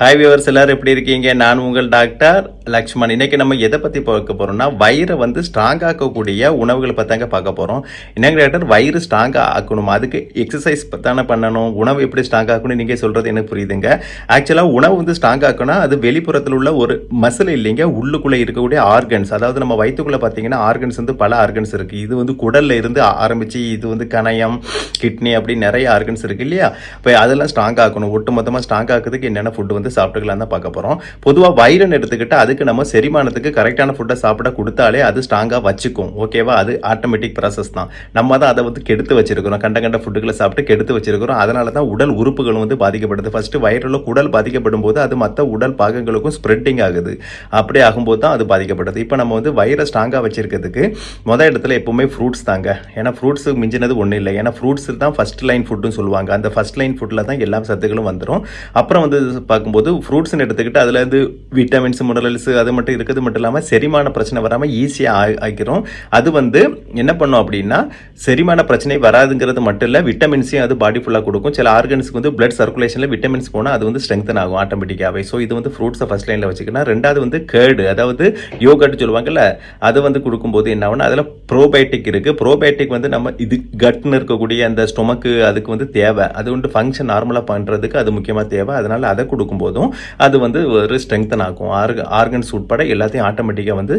Hi viewers எல்லாரும் எப்படி இருக்கீங்க? நான் உங்கள் டாக்டர் லக்ஷ்மண். இன்னைக்கு நம்ம எதை பற்றி பார்க்க போகிறோம்னா வயிறை வந்து ஸ்ட்ராங் ஆக்கக்கூடிய உணவுகளை பத்தாங்க பார்க்க போகிறோம் என்னங்க டாக்டர் வயிறு ஸ்ட்ராங்காக ஆக்கணும். அதுக்கு எக்ஸசைஸ் தானே பண்ணணும். உணவு எப்படி ஸ்ட்ராங் ஆக்கணும் நீங்கள் சொல்கிறது எனக்கு புரியுதுங்க. ஆக்சுவலாக உணவு வந்து ஸ்ட்ராங் ஆக்கணும் அது வெளிப்புறத்தில் உள்ள ஒரு மசில் இல்லைங்க. உள்ளுக்குள்ளே இருக்கக்கூடிய ஆர்கன்ஸ் அதாவது நம்ம வயிற்றுக்குள்ளே பார்த்தீங்கன்னா ஆர்கன்ஸ் வந்து பல ஆர்கன்ஸ் இருக்குது இது வந்து குடல்ல இருந்து ஆரம்பித்து இது வந்து கணையம் கிட்னி அப்படி நிறைய ஆர்கன்ஸ் இருக்குது இல்லையா? இப்போ அதெல்லாம் ஸ்ட்ராங் ஆக்கணும். ஒட்டு மொத்தமாக ஸ்ட்ராங் ஆக்கிறதுக்கு என்னென்ன ஃபுட் வந்து சாப்பிட்டுக்கலாம் தான் பார்க்க போகிறோம் பொதுவாக வைரன் எடுத்துக்கிட்டு அதுக்கு நம்ம செரிமானத்துக்கு கரெக்டான ஃபுட்டை சாப்பிட கொடுத்தாலே அது ஸ்ட்ராங்காக வச்சுக்கும். ஓகேவா அது ஆட்டோமேட்டிக் ப்ராசஸ் தான். நம்ம தான் அதை வந்து கெடுத்து வச்சிருக்கிறோம். கண்ட கண்ட ஃபுட்டுகளை சாப்பிட்டு கெடுத்து வச்சிருக்கிறோம். அதனால தான் உடல் உறுப்புகளும் வந்து பாதிக்கப்படுது. ஃபஸ்ட்டு வயிறுல குடல் பாதிக்கப்படும் போது அது மற்ற உடல் பாகங்களுக்கும் ஸ்ப்ரெட்டிங் ஆகுது. அப்படி ஆகும்போது தான் அது பாதிக்கப்படுது. இப்போ நம்ம வந்து வயிறை ஸ்ட்ராங்காக வச்சிருக்கிறதுக்கு மொதல் இடத்துல எப்பவுமே ஃப்ரூட்ஸ் தாங்க. ஏன்னா ஃப்ரூட்ஸுக்கு மிஞ்சினது ஒன்றும் இல்லை. ஏன்னா ஃப்ரூட்ஸ் தான் ஃபர்ஸ்ட் லைன் ஃபுட்டுன்னு சொல்லுவாங்க. அந்த ஃபர்ஸ்ட் லைன் ஃபுட்டில் தான் எல்லா சத்துக்களும் வந்துடும் அப்புறம் வந்து பார்க்கும்போது ஃப்ரூட்ஸ்னு எடுத்துக்கிட்டு அதில் வந்து விட்டமின்ஸ் மினரல்ஸ் அது மட்டும் இருக்கிறது மட்டும் இல்லாமல் செரிமான பிரச்சனை வராமல் ஈஸியாக ஆக்கிரும் அது வந்து என்ன பண்ணும் அப்படின்னா செரிமான பிரச்சனை வராதுங்கிறது மட்டும் இல்லை விட்டமின்ஸையும் அது பாடி ஃபுல்லாக கொடுக்கும். சில ஆர்கன்ஸுக்கு வந்து பிளட் சர்க்குலேஷனில் விட்டமின்ஸ் போனால் அது வந்து ஸ்ட்ரெங்தன் ஆகும் ஆட்டோமேட்டிக்காகவே ஸோ இது வந்து ஃப்ரூட்ஸை ஃபர்ஸ்ட் லைனில் வச்சுக்கணும் ரெண்டாவது வந்து கேர்டு அதாவது யோகட் சொல்லுவாங்கல்ல அது வந்து கொடுக்கும்போது என்ன ஆகும்னா அதில் ப்ரோபயோட்டிக் இருக்குது ப்ரோபயோட்டிக் வந்து நம்ம இது கட்னு இருக்கக்கூடிய அந்த ஸ்டொமக்கு அதுக்கு வந்து தேவை. அது வந்து ஃபங்க்ஷன் நார்மலாக பண்ணுறதுக்கு அது முக்கியமாக தேவை. அதனால் அதை போதும். அது வந்து ஒரு ஸ்ட்ரெங்தன் ஆகும். ஆர்க ஆர்கன்ஸ் உட்பட எல்லாத்தையும் ஆட்டோமேட்டிக்காக வந்து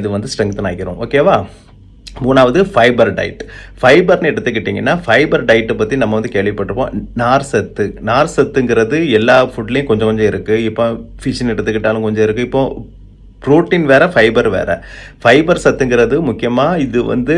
இது வந்து ஸ்ட்ரெங்தன் ஆகிரும். ஓகேவா மூணாவது ஃபைபர் டயட் ஃபைபர்னு எடுத்துக்கிட்டிங்கன்னா ஃபைபர் டயட்டை பற்றி நம்ம வந்து கேள்விப்பட்டிருப்போம். நார் சத்து. நார் சத்துங்கிறது எல்லா ஃபுட்லேயும் கொஞ்சம் கொஞ்சம் இருக்குது இப்போ ஃபிஷ்னு எடுத்துக்கிட்டாலும் கொஞ்சம் இருக்குது இப்போ புரோட்டீன் வேற ஃபைபர் வேற. ஃபைபர் சத்துங்கிறது முக்கியமாக இது வந்து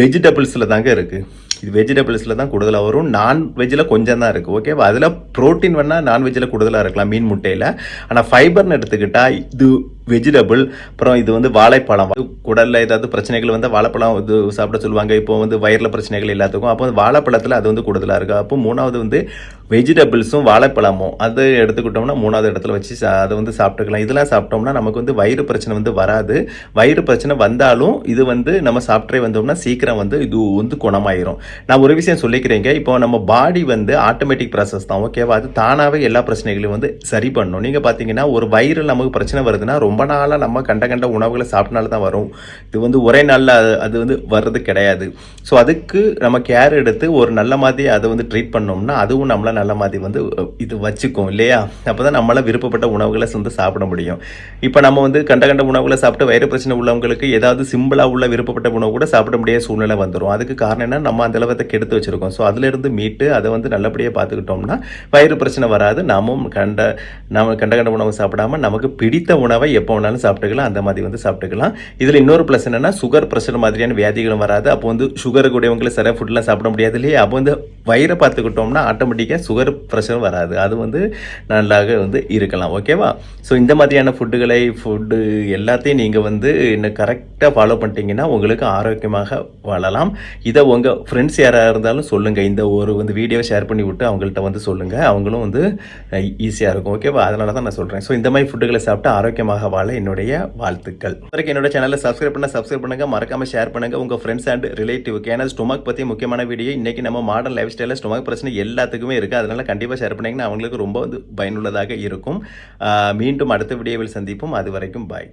வெஜிடபிள்ஸில் தாங்க இருக்குது இது வெஜிடபிள்ஸில் தான் கூடுதலாக வரும். நான்வெஜ்ஜில் கொஞ்சம் தான் இருக்குது ஓகேவா அதில் ப்ரோட்டீன் வேணால் நான்வெஜ்ஜில் கூடுதலாக இருக்கலாம் மீன் முட்டையில். ஆனால் ஃபைபர்னு எடுத்துக்கிட்டால் இது வெஜிடபிள் அப்புறம் இது வந்து வாழைப்பழம். குடலில் ஏதாவது பிரச்சனைகள் வந்து வாழைப்பழம் இது சாப்பிட சொல்லுவாங்க. இப்போ வந்து வயிறில் பிரச்சனைகள் எல்லாத்துக்கும். அப்போ வந்து வாழைப்பழத்தில் அது வந்து கூடுதலாக இருக்குது அப்போ மூணாவது வந்து வெஜிடபிள்ஸும் வாழைப்பழமும். அது எடுத்துக்கிட்டோம்னா மூணாவது இடத்துல வச்சு சா- அதை வந்து சாப்பிட்டுக்கலாம். இதெல்லாம் சாப்பிட்டோம்னா நமக்கு வந்து வயிறு பிரச்சனை வந்து வராது. வயிறு பிரச்சனை வந்தாலும் இது வந்து நம்ம சாப்பிட்டே வந்தோம்னா சீக்கிரம் வந்து இது வந்து குணமாயிரும். நான் ஒரு விஷயம் சொல்லிக்கிறேங்க. இப்போ நம்ம பாடி வந்து ஆட்டோமேட்டிக் ப்ராசஸ் தான். ஓகேவா அது தானாகவே எல்லா பிரச்சனைகளையும் வந்து சரி பண்ணும். நீங்கள் பார்த்தீங்கன்னா ஒரு வயிறு நமக்கு பிரச்சனை வருதுன்னா ரொம்ப ரொம்ப நாளாக நம்ம கண்ட கண்ட உணவுகளை சாப்பிட்டனால தான் வரும். இது வந்து ஒரே நாளில் அது அது வந்து வர்றது கிடையாது. ஸோ அதுக்கு நம்ம கேர் எடுத்து ஒரு நல்ல மாதிரி அதை வந்து ட்ரீட் பண்ணோம்னா அதுவும் நம்மளை நல்ல மாதிரி வந்து இது வச்சுக்கும் இல்லையா? அப்போ தான் நம்மளால் விருப்பப்பட்ட உணவுகளை வந்து சாப்பிட முடியும். இப்போ நம்ம வந்து கண்ட கண்ட உணவுகளை சாப்பிட்டு வயிறு பிரச்சனை உள்ளவங்களுக்கு ஏதாவது சிம்பிளாக உள்ள விருப்பப்பட்ட உணவு கூட சாப்பிட முடியாத சூழ்நிலை வந்துடும் அதுக்கு காரணம் என்ன நம்ம அந்த அளவத்தை கெடுத்து வச்சுருக்கோம். ஸோ அதிலிருந்து மீட்டு அதை வந்து நல்லபடியாக பார்த்துக்கிட்டோம்னா வயிறு பிரச்சனை வராது. நாமும் கண்ட நம்ம கண்ட கண்ட உணவு சாப்பிடாம நமக்கு பிடித்த உணவை எப்போ வேணாலும் சாப்பிட்டுக்கலாம் அந்த மாதிரி வந்து சாப்பிட்டுக்கலாம். இதில் இன்னொரு ப்ளஸ் என்னன்னா சுகர் பிரஷர் மாதிரியான வியாதிகளும் வராது. அப்போ வந்து சுகர் கூடியவங்களுக்கு சில ஃபுட்லாம் சாப்பிட முடியாது இல்லையா? அப்போ வந்து வயிறை பார்த்துக்கிட்டோம்னா ஆட்டோமேட்டிக்காக சுகர் ப்ரெஷர் வராது. அது வந்து நல்லாக வந்து இருக்கலாம். ஓகேவா ஸோ இந்த மாதிரியான ஃபுட்டுகளை ஃபுட்டு எல்லாத்தையும் நீங்கள் வந்து இன்னும் கரெக்டாக ஃபாலோ பண்ணிட்டீங்கன்னா உங்களுக்கு ஆரோக்கியமாக வாழலாம். இதை உங்கள் ஃப்ரெண்ட்ஸ் யாராக இருந்தாலும் சொல்லுங்கள் இந்த ஒரு வந்து வீடியோ ஷேர் பண்ணி விட்டு அவங்கள்ட்ட வந்து சொல்லுங்கள் அவங்களும் வந்து ஈஸியாக இருக்கும். ஓகேவா அதனால தான் நான் சொல்கிறேன் ஸோ இந்த மாதிரி ஃபுட்டுகளை சாப்பிட்டு ஆரோக்கியமாக வாழ என்னுடைய வாழ்த்துக்கள். வரைக்கும் என்னோட சேனலை சப்ஸ்கிரைப் பண்ண சப்ஸ்கிரைப் பண்ணுங்கள் மறக்காமல் ஷேர் பண்ணுங்க. உங்கள் ஃப்ரெண்ட்ஸ் அண்ட் ரிலேட்டிவ்க்கு ஏன்னா ஸ்டொமக் பற்றி முக்கியமான வீடியோ இன்றைக்கி நம்ம மாடர்ன் லைஃப் ஸ்டைலில் ஸ்டொமக் பிரச்சனை எல்லாத்துக்குமே இருக்குது அதனால் கண்டிப்பாக ஷேர் பண்ணிங்கன்னா அவங்களுக்கு ரொம்ப வந்து பயனுள்ளதாக இருக்கும். மீண்டும் அடுத்த வீடியோவில் சந்திப்போம். அது வரைக்கும் பாய்